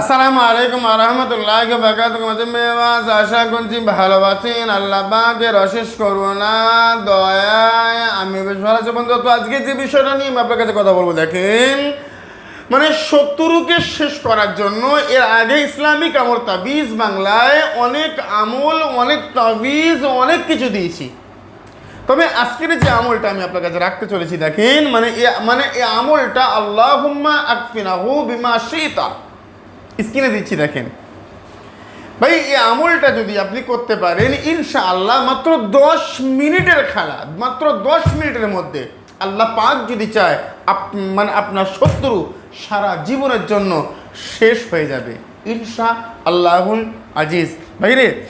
আসসালামু আলাইকুম আরহামতুল্লাহ বাকাত আশা করছি ভালো আছেন। আল্লাহ পাকের অশেষ করুণা, দয়ায় আমি বেশ ভালো আছি। বন্ধু, তো আজকে যে বিষয়টা নিয়ে আমি আপনার কাছে কথা বলব, দেখেন মানে শত্রুকে শেষ করার জন্য এর আগে ইসলামিক আমল তাবিজ বাংলায় অনেক আমল, অনেক তাবিজ, অনেক কিছু দিয়েছি। তবে আজকের যে আমলটা আমি আপনার কাছে রাখতে চলেছি, দেখেন মানে মানে এই আমলটা আল্লাহ আকফিনাহু বিমা শীতা স্ক্রিনে দিচ্ছি দেখেন। ভাই, এই আমলটা যদি আপনি করতে পারেন, ইনশাআল্লাহ মাত্র দশ মিনিটের খেলা, মাত্র দশ মিনিটের মধ্যে আল্লাহ পাক যদি চায়, আপ মানে আপনার শত্রু সারা জীবনের জন্য শেষ হয়ে যাবে। ইনশা আল্লাহুল আজিজ। ভাই রে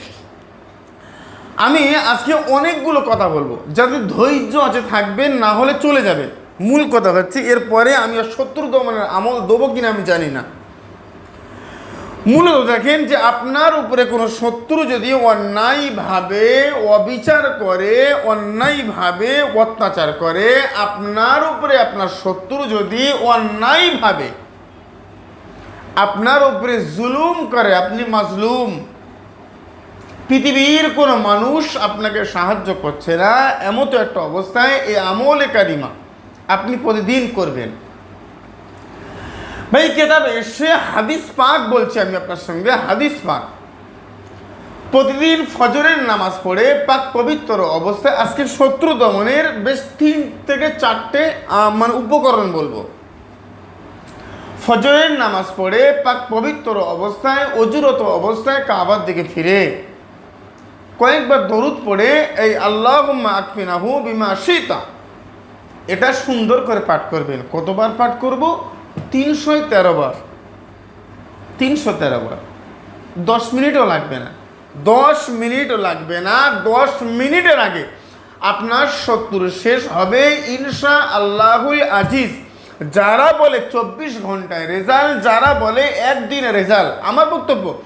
আমি আজকে অনেকগুলো কথা বলব। যাদের ধৈর্য আছে থাকবেন, না হলে চলে যাবেন। মূল কথা হচ্ছে, এরপরে আমি আর শত্রু দমনের আমল দেবো কিনা আমি জানি না। মূলত দেখেন যে আপনার উপরে কোনো শত্রু যদি অন্যায়ভাবে অবিচার করে, অন্যায়ভাবে অত্যাচার করে, আপনার উপরে আপনার শত্রু যদি অন্যায়ভাবে আপনার উপরে জুলুম করে, আপনি মাজলুম, পৃথিবীর কোনো মানুষ আপনাকে সাহায্য করছে না, এমতো একটা অবস্থায় এই আমলে কারিমা আপনি প্রতিদিন করবেন। ভাই, কেতাবে এসে হাদিস পাক বলছি আমি আপনার সঙ্গে, হাদিস পাক। প্রতিদিন ফজরের নামাজ পড়ে পাক পবিত্র অবস্থায়, আজকে শত্রু দমনের বেশ তিন থেকে চারটে মানে উপকরণ বলব। ফজরের নামাজ পড়ে পাক পবিত্র অবস্থায়, অজুরত অবস্থায় কাবার দিকে ফিরে। কয়েকবার দরুদ পড়ে, এই আল্লাহ আকফিনাহু বিমা সীতা এটা সুন্দর করে পাঠ করবেন। কতবার পাঠ করব? তিনশো তেরো বার। তিনশো তেরো বার। দশ মিনিটও লাগবে না। দশ মিনিটও লাগবে না। দশ মিনিটের আগে আপনার শত্রু শেষ হবে ইনশা আল্লাহুল আজিজ। যারা বলে চব্বিশ ঘন্টায় রেজাল্ট, যারা বলে একদিনে রেজাল্ট, আমার বক্তব্য,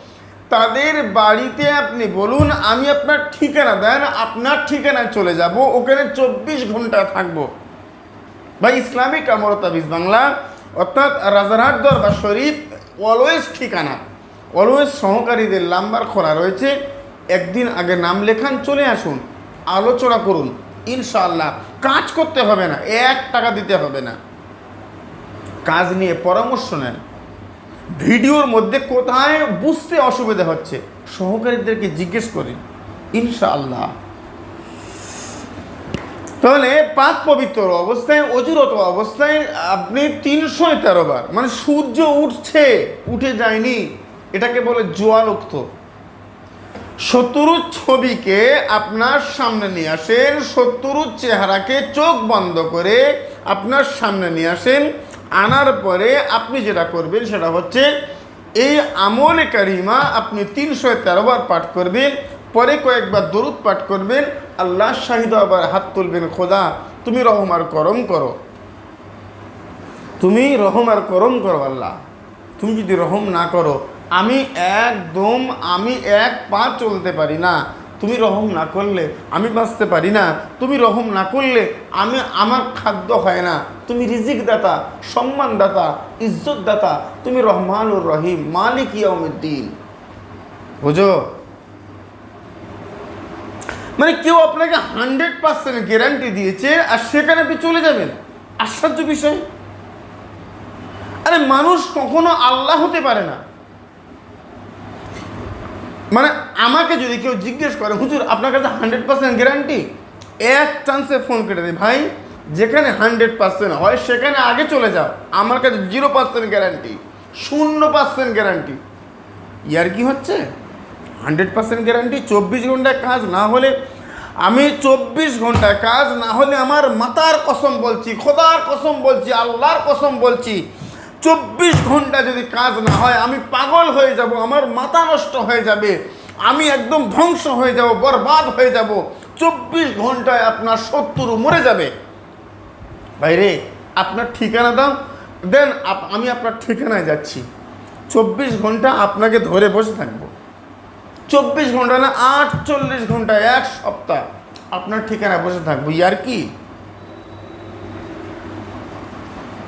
তাদের বাড়িতে আপনি বলুন, আমি আপনার ঠিকানা দেন, আপনার ঠিকানায় চলে যাব, ওখানে চব্বিশ ঘণ্টা থাকব। বা ইসলামিক আমর তাবিজ বাংলা অর্থাৎ রাজারহাট দরবার শরীফ অলওয়েজ ঠিকানা। অলওয়েজ সহকারীদের নাম্বার খোলা রয়েছে। একদিন আগে নাম লেখান, চলে আসুন, আলোচনা করুন। ইনশাআল্লাহ, কাজ করতে হবে না, এক টাকা দিতে হবে না। কাজ নিয়ে পরামর্শ নেন। ভিডিওর মধ্যে কোথায় বুঝতে অসুবিধা হচ্ছে, সহকারীদেরকে জিজ্ঞেস করি ইনশাআল্লাহ তাহলে পাক পবিত্র অবস্থায়, অজুরত অবস্থায় আপনি তিনশো তেরো বার মানে সূর্য উঠছে, উঠে যায়নি, এটাকে বলে জোয়ালোক্ত শত্রুর ছবিকে আপনার সামনে নিয়ে আসেন শত্রুর চেহারাকে চোখ বন্ধ করে আপনার সামনে নিয়ে আসেন, আনার পরে আপনি যেটা করবেন সেটা হচ্ছে, এই আমলে কারিমা আপনি তিনশো তেরো বার পাঠ করবেন পরে কয়েকবার দরুদ পাঠ করবেন, আল্লাহ শাহিদ আবার হাত তুলবেন, খোদা, তুমি রহম আর করম করো। তুমি রহম আর করম করো আল্লাহ। তুমি যদি রহম না করো, আমি একদম, আমি এক পা চলতে পারি না। তুমি রহম না করলে আমি বাঁচতে পারি না। তুমি রহম না করলে আমি, আমার খাদ্য হয় না। তুমি রিজিক দাতা সম্মান দাতা ইজ্জত দাতা তুমি রহমানুর রহিম, মালিক ইয়াউমিদ্দিন। বুঝো? মানে কেউ আপনাকে হান্ড্রেড পার্সেন্ট গ্যারান্টি দিয়েছে আর সেখানে আপনি চলে যাবেন। আশ্চর্য বিষয়। আরে মানুষ কখনো আল্লাহ হতে পারে না। মানে আমাকে যদি কেউ জিজ্ঞেস করে, হুজুর, আপনার কাছে হান্ড্রেড পার্সেন্ট গ্যারান্টি এক চান্সে ফোন কেটে দেয়, ভাই, যেখানে হান্ড্রেড পার্সেন্ট হয়, সেখানে আগে চলে যাও। আমার কাছে জিরো পার্সেন্ট গ্যারান্টি শূন্য পার্সেন্ট গ্যারান্টি ইয়ার কি হচ্ছে? হান্ড্রেড পার্সেন্ট গ্যারান্টি, চব্বিশ ঘন্টায় কাজ না হলে আমি চব্বিশ ঘন্টায় কাজ না হলে আমার মাতার কসম বলছি, খোদার কসম বলছি, আল্লাহর কসম বলছি, চব্বিশ ঘণ্টা যদি কাজ না হয়, আমি পাগল হয়ে যাব, আমার মাথা নষ্ট হয়ে যাবে, আমি একদম ধ্বংস হয়ে যাব, বরবাদ হয়ে যাব, চব্বিশ ঘন্টায় আপনার শত্রু মরে যাবে। ভাইরে, আপনার ঠিকানা দাও, দেন আমি আপনার ঠিকানায় যাচ্ছি। চব্বিশ ঘণ্টা আপনাকে ধরে বসে থাকব। চব্বিশ ঘণ্টা না, আটচল্লিশ ঘণ্টা, এক সপ্তাহ। আপনার ঠিকানায় বসে থাকব। ইয়ার কি?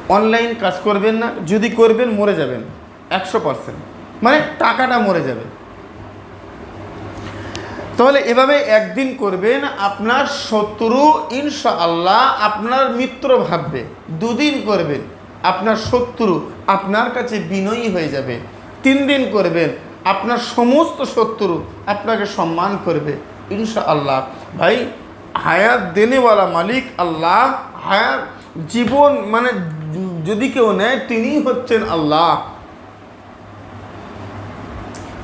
অনলাইন কাজ করবেন না, যদি করবেন, মরে যাবেন। একশো পার্সেন্ট। মানে টাকাটা মরে যাবে। তাহলে এভাবে একদিন করবেন, আপনার শত্রু ইনশা আল্লাহ আপনার মিত্র ভাববে। দুদিন করবেন, আপনার শত্রু আপনার কাছে বিনয়ী হয়ে যাবে। তিন দিন করবেন আপনার সমস্ত শত্রু আপনাকে সম্মান করবে ইনশা আল্লাহ ভাই, হায়াত দেনেওয়ালা মালিক আল্লাহ, হায়াত জীবন মানে যদি কেউ নেয়, তিনিই হচ্ছেন আল্লাহ।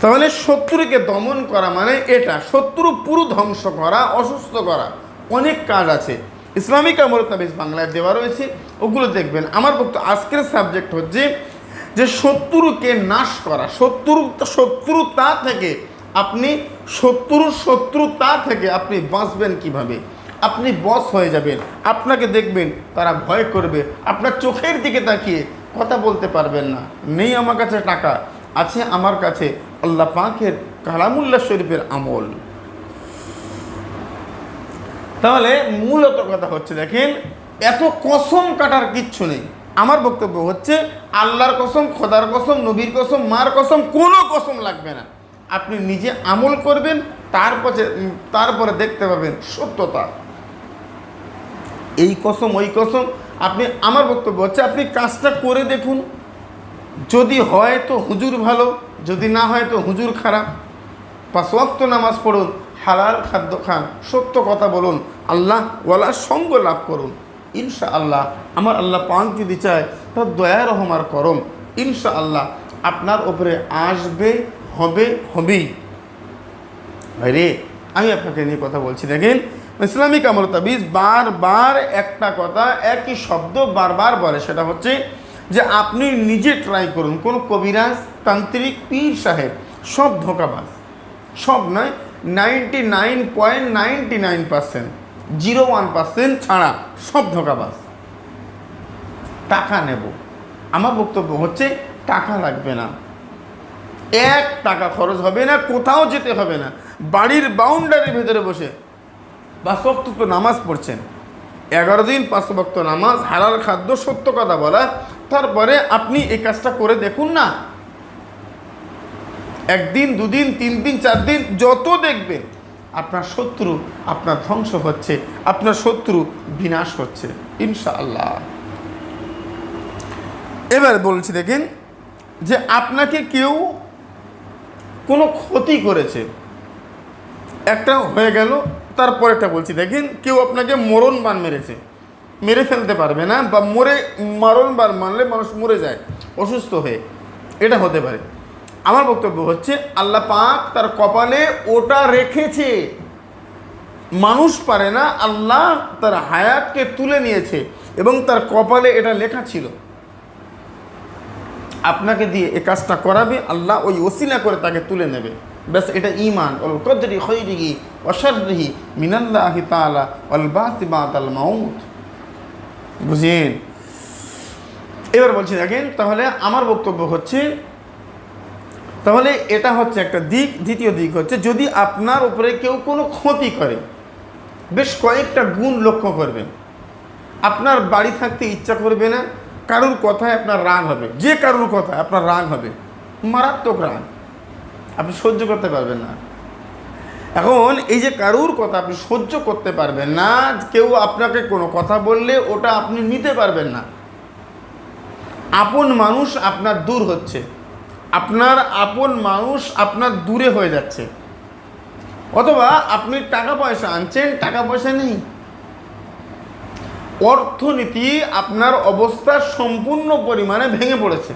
তাহলে শত্রুকে দমন করা মানে এটা, শত্রু পুরো ধ্বংস করা, অসুস্থ করা। অনেক কাজ আছে। ইসলামিক আমরতাবিজ বাংলায় দেওয়া রয়েছে, ওগুলো দেখবেন। আমার বক্তব্য আজকের সাবজেক্ট হচ্ছে যে শত্রুকে নাশ করা, শত্রু শত্রুতা থেকে আপনি, শত্রুর শত্রুতা থেকে আপনি বাঁচবেন কীভাবে? আপনি বস হয়ে যাবেন, আপনাকে দেখবেন, তারা ভয় করবে, আপনার চোখের দিকে তাকিয়ে কথা বলতে পারবেন না। নেই আমার কাছে টাকা, আছে আমার কাছে আল্লাহ পাকের কালামুল্লা শরীফের আমল। তাহলে মূলত কথা হচ্ছে, দেখেন, এত কসম কাটার কিচ্ছু নেই। আমার বক্তব্য হচ্ছে, আল্লাহর কসম, খোদার কসম, নবীর কসম, মার কসম, কোনো কসম লাগবে না। আপনি নিজে আমল করবেন তারপরে তারপরে দেখতে পাবেন সত্যতা। এই কসম, ওই কসম, আপনি, আমার বক্তব্য হচ্ছে, আপনি কাজটা করে দেখুন। যদি হয় তো হুজুর ভালো, যদি না হয় তো হুজুর খারাপ। পাঁচ ওয়াক্ত নামাজ পড়ুন, হালাল খাদ্য খান, সত্য কথা বলুন, আল্লাহ ওয়ালার সঙ্গ লাভ করুন। ইনশা আল্লাহ আমার আল্লাহ পাক যদি চায় তার দয়া রহমার করম। ইনশা আল্লাহ আপনার ওপরে আসবে, হবে, হবেই। রে আমি আপনাকে নিয়ে কথা বলছি, দেখেন, ইসলামিক আমল তাবিজ বারবার একটা কথা, একই শব্দ বারবার বলে, সেটা হচ্ছে যে আপনি নিজে ট্রাই করুন। কোন কবিরাজ, তান্ত্রিক, পীর সাহেব, সব ধোকাবাজ। সব নয় ninety nine point ninety nine percent zero one percent ছাড়া সব ধোকাবাজ। টাকা নেব। আমার বক্তব্য হচ্ছে, টাকা লাগবে না। এক টাকা খরচ হবে না, কোথাও যেতে হবে না। বাড়ির বাউন্ডারির ভেতরে বসে ওয়াক্ত তো নামাজ পড়ছেন। এগারো দিন পাঁচ নামাজ, হালাল খাদ্য, সত্য কথা বলা। তারপরে আপনি এই কাজটা করে দেখুন না। একদিন, দুদিন তিন দিন চার দিন যত দেখবেন। আপনার শত্রু আপনার ধ্বংস হচ্ছে, আপনার শত্রু বিনাশ হচ্ছে, ইনশাআল্লাহ। এবার বলছি দেখেন যে আপনাকে কেউ কোনো ক্ষতি করেছে, একটা হয়ে গেল তারপরেটা বলছি দেখেন কেউ আপনাকে মরণ বান মেরেছে, মেরে ফেলতে পারবে না বা মরে মরণ বান মারলে মানুষ মরে যায়, অসুস্থ হয়ে, এটা হতে পারে। আমার বক্তব্য হচ্ছে, আল্লাহ পাক তার কপালে ওটা রেখেছে। মানুষ পারে না, আল্লাহ তার হায়াতকে তুলে নিয়েছে এবং তার কপালে এটা লেখা ছিল। আপনাকে দিয়ে এ কাজটা করাবে, আল্লাহ ওই ওসিলা করে তাকে তুলে নেবে। ব্যাস, এটা ইমান অল কদরি খৈরিহি অসারিহি মিনাল্লাহি তালা অল বাসিবাত আল মাউত। বুঝেন? এবার বলছি দেখেন, তাহলে আমার বক্তব্য হচ্ছে তাহলে এটা হচ্ছে একটা দিক, দ্বিতীয় দিক হচ্ছে যদি আপনার উপরে কেউ কোনো ক্ষতি করে, বেশ কয়েকটা গুণ লক্ষ্য করবেন। আপনার বাড়ি থাকতে ইচ্ছা করবে না, কারুর কথায় আপনার রাগ হবে, যে কারুর কথায় আপনার রাগ হবে, মারাত্মক রাগ। আপনি সহ্য করতে পারবেন না। এখন এই যে কারুর কথা আপনি সহ্য করতে পারবেন না, কেউ আপনাকে কোনো কথা বললে ওটা আপনি নিতে পারবেন না। আপন মানুষ আপনার দূর হচ্ছে। আপনার আপন মানুষ আপনার দূরে হয়ে যাচ্ছে। অথবা আপনি টাকা পয়সা আনছেন, টাকা পয়সা নেই। অর্থনীতি আপনার অবস্থা সম্পূর্ণ পরিমাণে ভেঙে পড়েছে।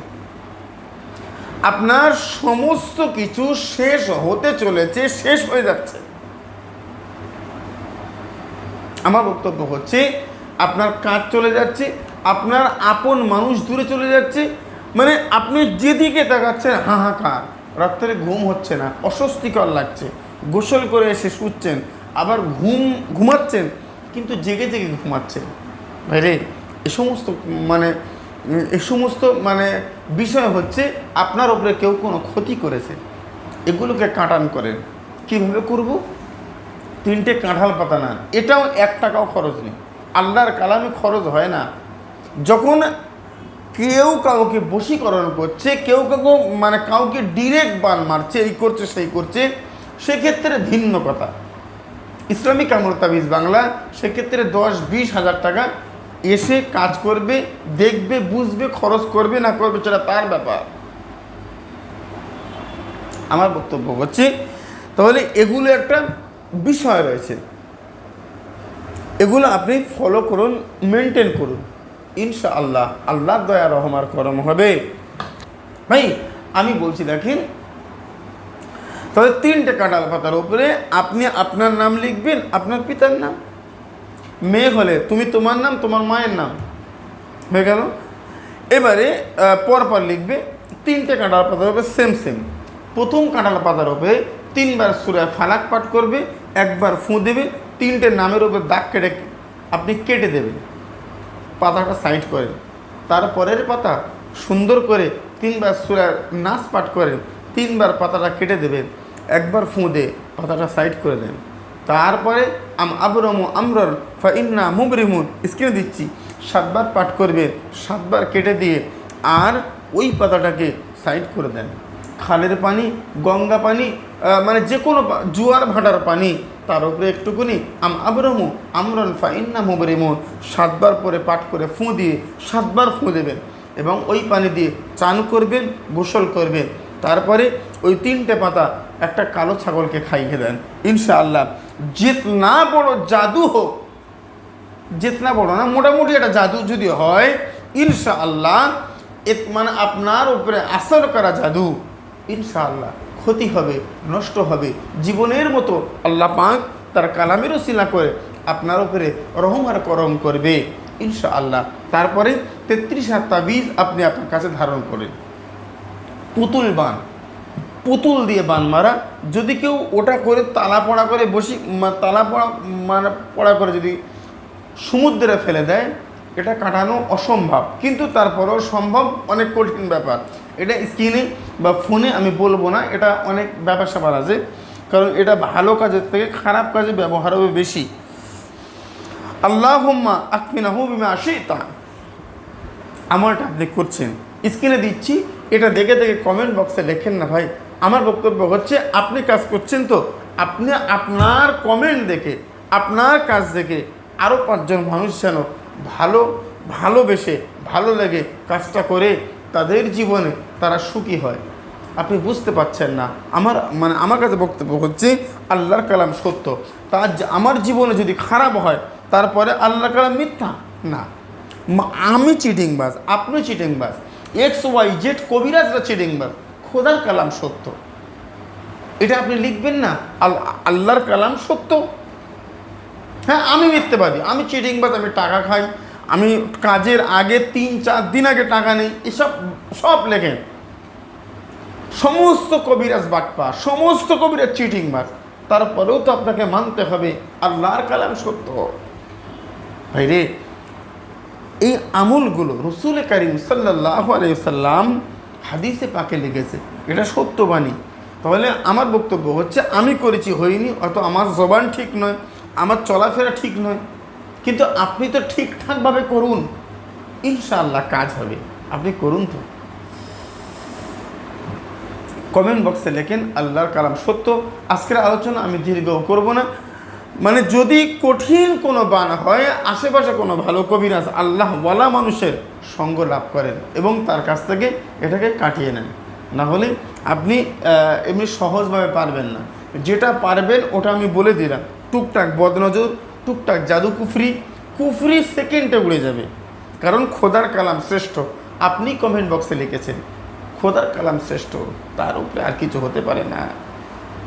আপনার সমস্ত কিছু শেষ হতে চলেছে, শেষ হয়ে যাচ্ছে। আমার বক্তব্য হচ্ছে, আপনার কাজ চলে যাচ্ছে, আপনার আপন মানুষ দূরে চলে যাচ্ছে মানে আপনি যেদিকে তাকাচ্ছেন হাহাকার রাত্রে ঘুম হচ্ছে না, অস্বস্তিকর লাগছে। গোসল করে এসে শুচ্ছেন, আবার ঘুম, ঘুমাচ্ছেন, কিন্তু জেগে জেগে ঘুমাচ্ছেন। ভাইরে, এ সমস্ত মানে এ সমস্ত মানে বিষয় হচ্ছে আপনার ওপরে কেউ কোনো ক্ষতি করেছে। এগুলোকে কাটান করেন। কীভাবে করব? তিনটে কাঁঠাল পাতা না এটাও এক টাকাও খরচ নেই। আল্লাহর কালামে খরচ হয় না। যখন কেউ কাউকে বশীকরণ করছে, কেউ কাউকে মানে কাউকে ডিরেক্ট বান মারছে, এই করছে, সেই করছে, সেক্ষেত্রে ভিন্ন কথা। ইসলামিক আমল তাবিজ বাংলা, সেক্ষেত্রে দশ, বিশ হাজার টাকা এসে কাজ করবে, দেখবে, বুঝবে, খরচ করবে, না করবে, সেটা তার ব্যাপার। আমার বক্তব্য হচ্ছে, তাহলে এগুলো একটা বিষয় রয়েছে। এগুলো আপনি ফলো করুন মেনটেন করুন। ইনশা আল্লাহ আল্লাহ দয়া রহমার করম হবে। ভাই, আমি বলছি দেখেন, তবে তিনটে কাঁঠাল পাতার উপরে আপনি আপনার নাম লিখবেন, আপনার পিতার নাম। মেয়ে হলে তুমি তোমার নাম, তোমার মায়ের নাম। হয়ে গেল। এবারে পরপর লিখবে, তিনটে কাঁঠাল পাতার উপরে সেম সেম প্রথম কাঁঠাল পাতার উপরে তিনবার সুরায় ফালাক পাঠ করবে, একবার ফুঁ দেবে, তিনটে নামের উপর দাগ কেটে আপনি কেটে দেবেন। পাতাটা সাইড করেন তারপরের পাতা সুন্দর করে তিনবার সুরার নাচ পাঠ করেন, তিনবার পাতাটা কেটে দেবেন, একবার ফুঁ দিয়ে পাতাটা সাইড করে দেন। তারপরে আম আবরমু আমরল ফাইন্না মুবরিমুন স্ক্রিনে দিচ্ছি। সাতবার পাঠ করবেন, সাতবার কেটে দিয়ে আর ওই পাতাটাকে সাইড করে দেন। খালের পানি, গঙ্গা পানি মানে যে কোনো জোয়ার ভাটার পানি তার উপরে একটুকুনি, আম আবরমু, আমরন ফাইন্না মুবরিমুন সাতবার পরে পাঠ করে ফুঁ দিয়ে সাতবার ফুঁ দেবেন এবং ওই পানি দিয়ে চান করবেন, গোসল করবেন। তারপরে ওই তিনটে পাতা একটা কালো ছাগলকে খাইয়ে দেন। ইনশাআল্লাহ না বড় জাদু হোক যেতনা বড় না, মোটামুটি একটা জাদু যদি হয় ইনশা আল্লাহ মানে আপনার উপরে আসর করা জাদু, ইনশাআল্লাহ। ক্ষতি হবে, নষ্ট হবে। জীবনের মতো আল্লাহ পাক তার কালামেরও সিলা করে আপনার উপরে রহম আর করম করবে ইনশা আল্লাহ তারপরে তেত্রিশ হাত তাবিজ আপনি আপনার কাছে ধারণ করেন। পুতুল বান। পুতুল দিয়ে বান মারা। যদি কেউ ওটা করে তালা পড়া করে বসি তালা পড়া মানে পড়া করে যদি সমুদ্রে ফেলে দেয়, এটা কাটানো অসম্ভব। কিন্তু তারপরেও সম্ভব অনেক কঠিন ব্যাপার। এটা স্ক্রিনে বা ফোনে আমি বলব না, এটা অনেক ব্যাপার স্যাপার আছে। কারণ এটা ভালো কাজের থেকে খারাপ কাজে ব্যবহার হবে বেশি। আল্লাহ হুম্মা আকমিনা হুবিমা আসি তা আমারটা আপনি করছেন। স্ক্রিনে দিচ্ছি, এটা দেখে দেখে কমেন্ট বক্সে লেখেন না ভাই। আমার বক্তব্য হচ্ছে, আপনি কাজ করছেন তো, আপনি আপনার কমেন্ট দেখে, আপনার কাজ দেখে আরও পাঁচজন মানুষ যেন ভালো, ভালোবেসে, ভালো লাগে কাজটা করে, তাদের জীবনে তারা সুখী হয়। আপনি বুঝতে পারছেন না। আমার মানে আমার কাছে বক্তব্য হচ্ছে, আল্লাহর কালাম সত্য। যে- আমার জীবনে যদি খারাপ হয়, তারপরে আল্লাহর কালাম মিথ্যা? না। আমি চিটিংবাজ, আপনি চিটিংবাজ। এক্স ওয়াই জেড কবিরাজরা চিটিংবাজ। খোদার কালাম সত্য। এটা আপনি লিখবেন না, আল- আল্লাহর কালাম সত্য। হ্যাঁ আমি মিথ্যেবাদী, আমি চিটিংবাজ, আমি টাকা খাই। আমি কাজের আগে তিন, চার দিন আগে টাকা নেই, এসব, সব লেখেন। সমস্ত কবিরাজ বাটপা, সমস্ত কবিরাজ চিটিংবাজ তারপরেও তো আপনাকে মানতে হবে, আল্লাহর কালাম সত্য। ভাই রে এই আমলগুলো রসুল করিম সাল্লাহ আলাইসাল্লাম হাদিসে পাকে লেগেছে এটা সত্যবাণী। তাহলে আমার বক্তব্য হচ্ছে, আমি করেছি, হয়নি অত আমার জবান ঠিক নয়, আমার চলাফেরা ঠিক নয়। কিন্তু আপনি তো ঠিকঠাকভাবে করুন। ইনশাআল্লাহ কাজ হবে। আপনি করুন তো। কমেন্ট বক্সে লেখেন, আল্লাহর কালাম সত্য। আজকের আলোচনা আমি দীর্ঘ করব না। মানে যদি কঠিন কোনো বান হয়, আশেপাশে কোনো ভালো কবিরাজ আল্লাহ ওয়ালা মানুষের সঙ্গ লাভ করেন এবং তার কাছ থেকে এটাকে কাটিয়ে নেন। না হলে আপনি এমনি সহজভাবে পারবেন না। যেটা পারবেন, ওটা আমি বলে দিলাম। টুকটাক বদনজর, টুকটাক জাদু কুফরি কুফরি সেকেন্ডে উড়ে যাবে। কারণ খোদার কালাম শ্রেষ্ঠ। আপনি কমেন্ট বক্সে লিখেছেন খোদার কালাম শ্রেষ্ঠ, তার উপরে আর কিছু হতে পারে না।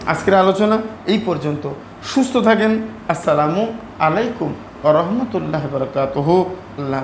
আজকের আলোচনা এই পর্যন্ত। সুস্থ থাকেন। আসসালামু আলাইকুম রহমতুল্লাহ বরকাত আল্লাহ